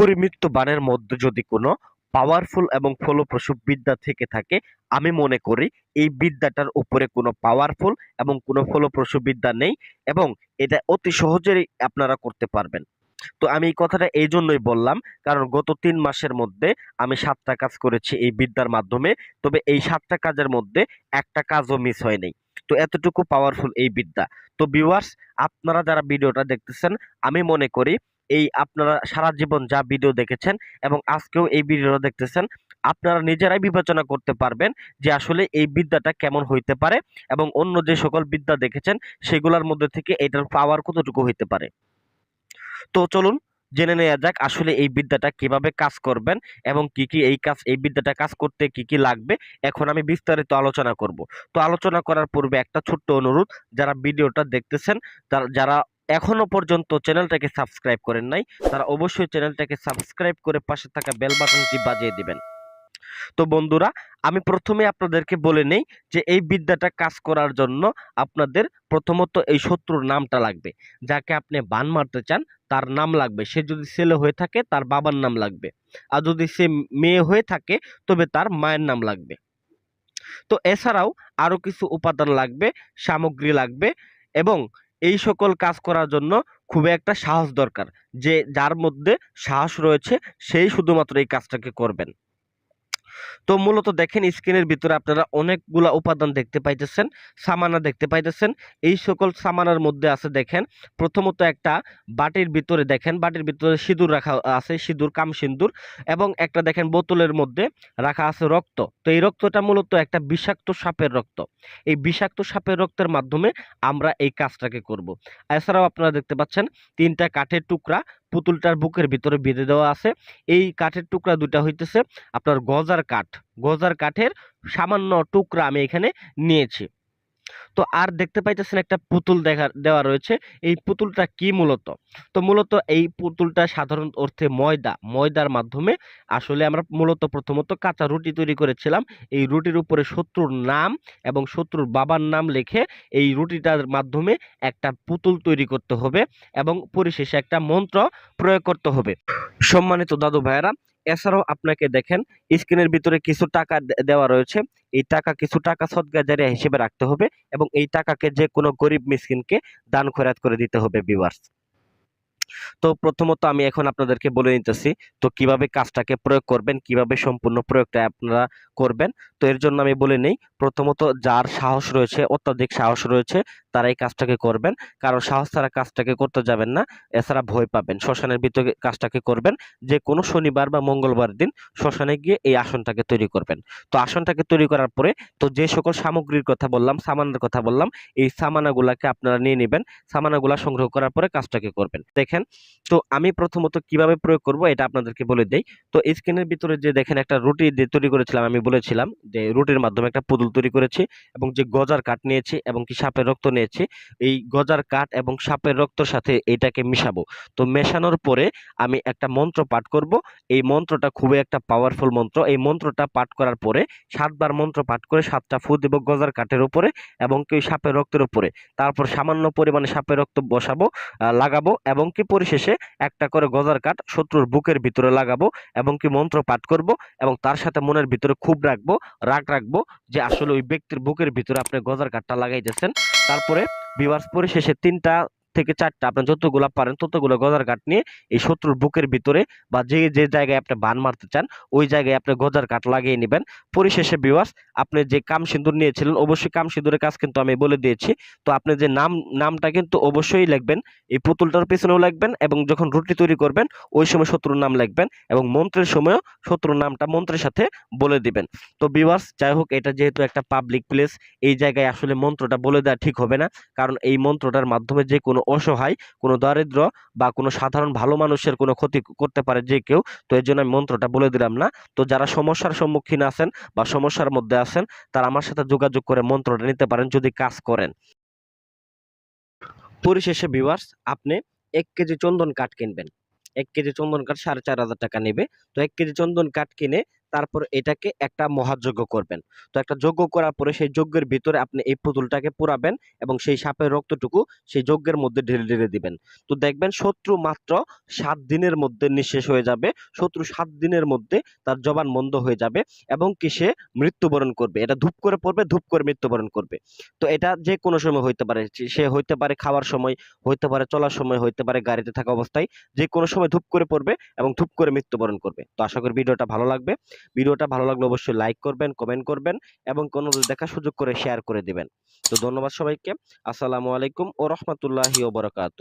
পরিমিত বানের মধ্যে যদি কোনো পাওয়ারফুল এবং ফলপ্রসূ বিদ্যা থেকে থাকে, আমি মনে করি এই বিদ্যাটার উপরে কোনো পাওয়ারফুল এবং কোনো ফলপ্রসূ বিদ্যা নেই এবং এটা অতি সহজেই আপনারা করতে পারবেন। তো আমি এই কথাটা এই জন্যই বললাম, কারণ গত তিন মাসের মধ্যে আমি সাতটা কাজ করেছি এই বিদ্যার মাধ্যমে, তবে এই সাতটা কাজের মধ্যে একটা কাজও মিস হয়নি তো এতটুকু পাওয়ারফুল এই বিদ্যা। তো ভিউয়ার্স আপনারা যারা ভিডিওটা দেখতেছেন, আমি মনে করি এই আপনারা সারা জীবন যা ভিডিও দেখেছেন এবং আজকেও এই ভিডিওটা দেখতেছেন, আপনারা নিজেরাই বিবেচনা করতে পারবেন যে আসলে এই বিদ্যাটা কেমন হইতে পারে এবং অন্য যে সকল বিদ্যা দেখেছেন, সেগুলোর মধ্যে থেকে এটার পাওয়ার কতটুকু হইতে পারে। তো চলুন জেনে নেওয়া যাক আসলে এই বিদ্যাটা কীভাবে কাজ করবেন এবং কি কি এই কাজ, এই বিদ্যাটা কাজ করতে কি কি লাগবে, এখন আমি বিস্তারিত আলোচনা করব। তো আলোচনা করার পূর্বে একটা ছোট্ট অনুরোধ, যারা ভিডিওটা দেখতেছেন যারা এখনও পর্যন্ত চ্যানেলটাকে সাবস্ক্রাইব করেন নাই, তারা অবশ্যই চ্যানেলটাকে সাবস্ক্রাইব করে পাশে থাকা বেল বাটনটি বাজিয়ে দিবেন। তো বন্ধুরা, আমি প্রথমে আপনাদেরকে বলে নেই যে এই বিদ্যাটা কাজ করার জন্য আপনাদের প্রথমত এই শত্রুর নামটা লাগবে। যাকে আপনি বান মারতে চান, তার নাম লাগবে। সে যদি ছেলে হয়ে থাকে, তার বাবার নাম লাগবে। আর যদি সে মেয়ে হয়ে থাকে, তবে তার মায়ের নাম লাগবে। তো এছাড়াও আরও কিছু উপাদান লাগবে, সামগ্রী লাগবে এবং এই সকল কাজ করার জন্য খুব একটা সাহস দরকার যে যার মধ্যে সাহস রয়েছে, সেই শুধুমাত্র এই কাজটাকে করবেন। তো মূলত দেখেন স্ক্রিনের ভিতরে আপনারা অনেকগুলা উপাদান দেখতে পাইতেছেন, সামানা দেখতে পাইতেছেন। এই সকল সামানার মধ্যে আছে দেখেন, প্রথমত একটা বাটির ভিতরে দেখেন, বাটির ভিতরে সিঁদুর রাখা আছে, সিঁদুর, কাম সিঁদুর এবং একটা দেখেন বোতলের মধ্যে রাখা আছে রক্ত। তো এই রক্তটা মূলত একটা বিষাক্ত সাপের রক্ত। এই বিষাক্ত সাপের রক্তের মাধ্যমে আমরা এই কাজটাকে করব। এছাড়াও আপনারা দেখতে পাচ্ছেন, তিনটা কাঠের টুকরা পুতুলটার বুকের ভিতরে বেঁধে দেওয়া আছে। এই কাঠের টুকরা দুটা হইতেছে আপনার গজার কাঠ। গজার কাঠের সামান্য টুকরা আমি এখানে নিয়েছি। তো আর দেখতে পাইতেছেন একটা পুতুল দেখা, দেওয়া রয়েছে। এই পুতুলটা কি মূলত? তো মূলত এই পুতুলটা সাধারণ অর্থে ময়দা। ময়দার মাধ্যমে আসলে আমরা মূলত প্রথমত কাঁচা রুটি তৈরি করেছিলাম। এই রুটির উপরে শত্রুর নাম এবং শত্রুর বাবার নাম লিখে এই রুটিটার মাধ্যমে একটা পুতুল তৈরি করতে হবে এবং পরিশেষে একটা মন্ত্র প্রয়োগ করতে হবে। সম্মানিত দাদু ভাইয়েরা এছাড়াও আপনাকে দেখেন, স্ক্রিনের ভিতরে কিছু টাকা দেওয়া রয়েছে। এই টাকা কিছু টাকা সদগা জারিয়া হিসেবে রাখতে হবে এবং এই টাকাকে যে কোনো গরিব মিসকিনকে দান খরাত করে দিতে হবে বিভার্স তো প্রথমত আমি এখন আপনাদেরকে বলে নিতেছি, তো কীভাবে কাজটাকে প্রয়োগ করবেন, কীভাবে সম্পূর্ণ প্রয়োগটা আপনারা করবেন। তো এর জন্য আমি বলে নেই। প্রথমত যার সাহস রয়েছে, অত্যাধিক সাহস রয়েছে, তারা এই কাজটাকে করবেন। কারণ সাহস ছাড়া কাজটাকে করতে যাবেন না, এছাড়া ভয় পাবেন। শ্মশানের ভিতরে কাজটাকে করবেন। যে কোনো শনিবার বা মঙ্গলবার দিন শ্মশানে গিয়ে এই আসনটাকে তৈরি করবেন। তো আসনটাকে তৈরি করার পরে তো যে সকল সামগ্রীর কথা বললাম, সামানের কথা বললাম, এই সামানাগুলাকে আপনারা নিয়ে নেবেন। সামানাগুলা সংগ্রহ করার পরে কাজটাকে করবেন। দেখেন, তো আমি প্রথমত কীভাবে প্রয়োগ করব এটা আপনাদেরকে বলে দেই। তো স্ক্রিনের ভিতরে যে দেখেন একটা রুটি দিয়ে তৈরি করেছিলাম, আমি বলেছিলাম যে রুটির মাধ্যমে একটা পুতুল তৈরি করেছি এবং যে গজার কাঠ নিয়েছি এবং কি সাপের রক্ত নিয়েছি, এই গজার কাঠ এবং সাপের রক্তর সাথে এটাকে মিশাবো। তো মেশানোর পরে আমি একটা মন্ত্র পাঠ করব। এই মন্ত্রটা খুবই একটা পাওয়ারফুল মন্ত্র। এই মন্ত্রটা পাঠ করার পরে সাতবার মন্ত্র পাঠ করে সাতটা ফু দেব গজার কাঠের উপরে এবং কি সাপের রক্তের উপরে। তারপর সামান্য পরিমাণে সাপের রক্ত বসাবো লাগাবো এবং কি পরিশেষে একটা করে গজার কাঠ শত্রুর বুকের ভিতরে লাগাবো এবং কি মন্ত্র পাঠ করব এবং তার সাথে মনের ভিতরে খুব রাখব। রাগ রাখব যে আসলে ওই ব্যক্তির বুকের ভিতরে আপনি গজার কাঠটা লাগাইতেছেন। তারপরে বিভার্স পরিশেষে তিনটা থেকে চারটা, আপনি যতগুলা পারেন ততগুলো গজার কাঠ নিয়ে এই শত্রুর বুকের ভিতরে বা যে যে জায়গায় আপনি বান মারতে চান, ওই জায়গায় আপনি গজার কাঠ লাগিয়ে নেবেন। পরিশেষে বিভার্স আপনি যে কাম সিঁদুর নিয়েছিলেন, অবশ্যই কাম সিঁদুরের কাজ কিন্তু আমি বলে দিয়েছি। তো আপনি যে নাম, নামটা কিন্তু অবশ্যই লিখবেন, এই পুতুলটার পেছনেও লিখবেন এবং যখন রুটি তৈরি করবেন, ওই সময় শত্রুর নাম লিখবেন এবং মন্ত্রের সময়ও শত্রুর নামটা মন্ত্রের সাথে বলে দিবেন। তো বিভার্স যাই হোক, এটা যেহেতু একটা পাবলিক প্লেস এই জায়গায় আসলে মন্ত্রটা বলে দেওয়া ঠিক হবে না। কারণ এই মন্ত্রটার মাধ্যমে যে কোনো অসহায়, কোনো দারিদ্র বা কোনো সাধারণ ভালো মানুষের কোনো ক্ষতি করতে পারে যে কেউ, তো এর জন্য আমি মন্ত্রটা বলে দিলাম না। তো যারা সমস্যার সম্মুখীন আছেন বা সমস্যার মধ্যে আছেন, তারা আমার সাথে যোগাযোগ করে মন্ত্রটা নিতে পারেন যদি কাজ করেন। পরিশেষে ভিউয়ার্স আপনি এক কেজি চন্দন কাঠ কিনবেন। এক কেজি চন্দন কাঠ সাড়ে চার হাজার টাকা নেবে। তো এক কেজি চন্দন কাঠ কিনে তারপর এটাকে একটা মহাযজ্ঞ করবেন। তো একটা যজ্ঞ করার পরে সেই যজ্ঞের ভিতরে আপনি এই পুতুলটাকে পুরাবেন এবং সেই সাপের রক্তটুকু সেই যজ্ঞের মধ্যে ঢেলে ঢেলে দিবেন। তো দেখবেন শত্রু মাত্র সাত দিনের মধ্যে নিঃশেষ হয়ে যাবে, শত্রু সাত দিনের মধ্যে তার জবান বন্ধ হয়ে যাবে এবং কি সে মৃত্যুবরণ করবে। এটা ধূপ করে পড়বে, ধূপ করে মৃত্যুবরণ করবে। তো এটা যে কোনো সময় হইতে পারে সে হইতে পারে খাওয়ার সময়, হইতে পারে চলার সময়, হইতে পারে গাড়িতে থাকা অবস্থায়, যে কোনো সময় ধূপ করে পড়বে এবং ধূপ করে মৃত্যুবরণ করবে। তো আশা করি ভিডিওটা ভালো লাগবে। ভিডিওটা ভালো লাগলে অবশ্যই লাইক করবেন কমেন্ট করবেন এবং কোনো দেখার সুযোগ করে শেয়ার করে দিবেন। তো ধন্যবাদ সবাইকে, আসসালামু আলাইকুম ও রহমতুল্লাহি বরকাত।